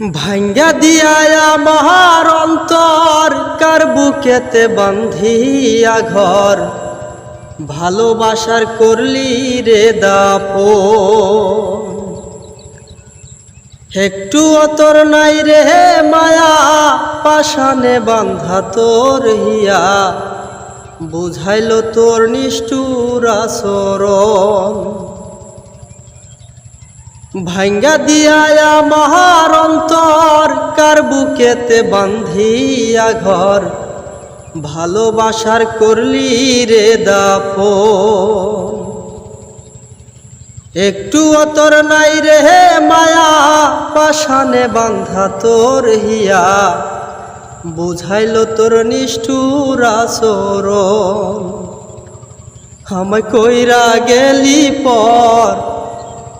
ভাঙ্গা দিয়া আমার অন্তর, কার বুকেতে বান্ধিয়া ঘর? ভালোবাসার করলি রে দাপ একটু অতর নাই রে মায়া পাশানে বান্ধা তোর হিয়া। বুঝাইল তোর নিষ্ঠুর আচরণ। ভাঙ্গা দিয়া মহার অন্তর, কার বুকেতে বান্ধিয়া ঘর? ভালোবাসার করলি রে দাপ একটু অতর নাই রে মায়া পাশানে বান্ধা তোর হিয়া। বুঝাইল তোর নিষ্ঠুর আচরণ। আমায় কইরা গেলি পর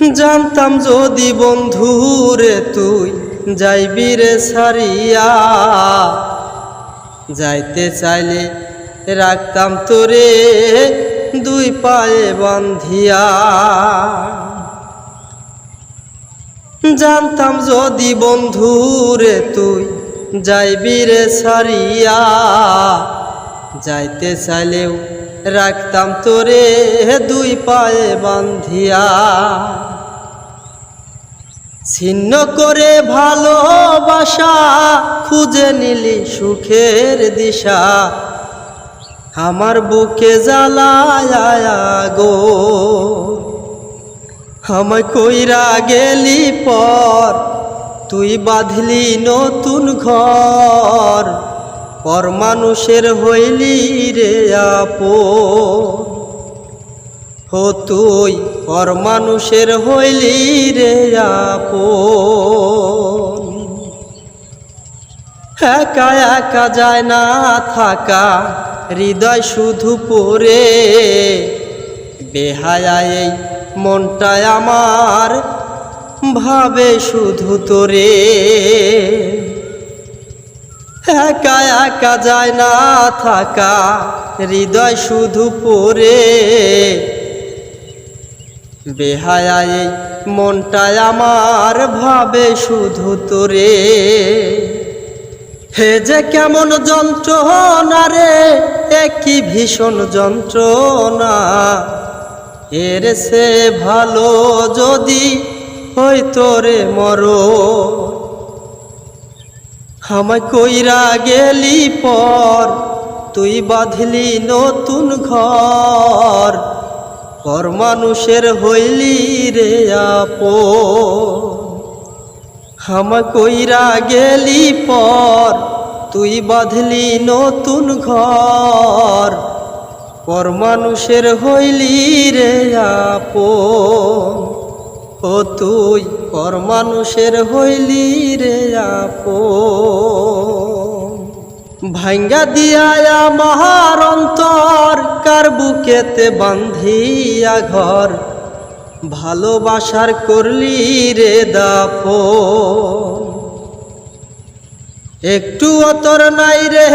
জানতাম যদি বন্ধু রে তুই, যাইবি রে সারিয়া যাইতে চাইলে রাখতাম তোরে দুই পায়ে বান্ধিয়া জানতাম যদি বন্ধু রে তুই, যাইবি রে সারিয়া যাইতে চাইলেও রাখতাম তোরে দুই পায়ে বান্ধিয়া ছিন্ন করে ভালোবাসা খুঁজে নিলি সুখের দিশা। আমার বুকে জ্বালায় গো আমায় কইরা গেলি পর, তুই বাঁধলি নতুন ঘর। পর মানুষের হইলি রে আপন। হো তুই, পর মানুষের হইলি রে আপন। একা একা যায় না থাকা, হৃদয় শুধু পড়ে। বেহায়া এই মনটায় আমার ভাবে শুধু তোরে। একা একা যায় না থাকা, হৃদয় শুধু পড়ে। বেহায়া এই মনটায় আমার ভাবে শুধু তোরে। হে যে কেমন যন্ত্রণা রে একই ভীষণ যন্ত্রণা। এর সে ভালো যদি হই তোরে মর আমায় কইরা গেলি পর, তুই বাঁধলি নতুন ঘর। পর মানুষের হইলি রে আপন। হামা কইরা গেলি পর, তুই বাঁধলি নতুন ঘর। পর মানুষের হইলি রে আপন। ও তুই পর মানুষের হইলি রে আপন। ভাঙ্গা দিয়া মহার অন্তর, কার বুকেতে বান্ধিয়া ঘর। ভালোবাসার করলি রে দাপ একটু অতর নাই রে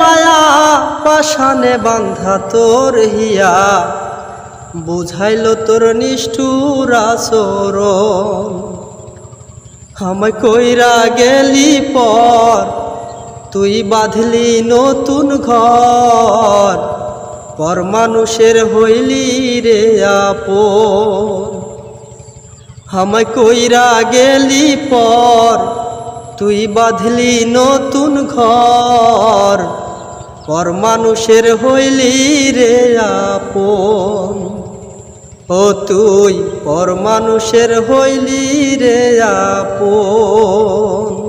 মায়া পাশানে বান্ধা তোর হিয়া। বুঝাইল তোর নিষ্ঠুর আচরণ। আমায় কইরা গেলি পর, তুই বাঁধলি নতুন ঘর। পর মানুষের হইলি রে আপন। আমায় কইরা গেলি পর, তুই বাঁধলি নতুন ঘর। পর মানুষের হইলি রে আপন। ও তুই পর মানুষের হইলি রে আপন।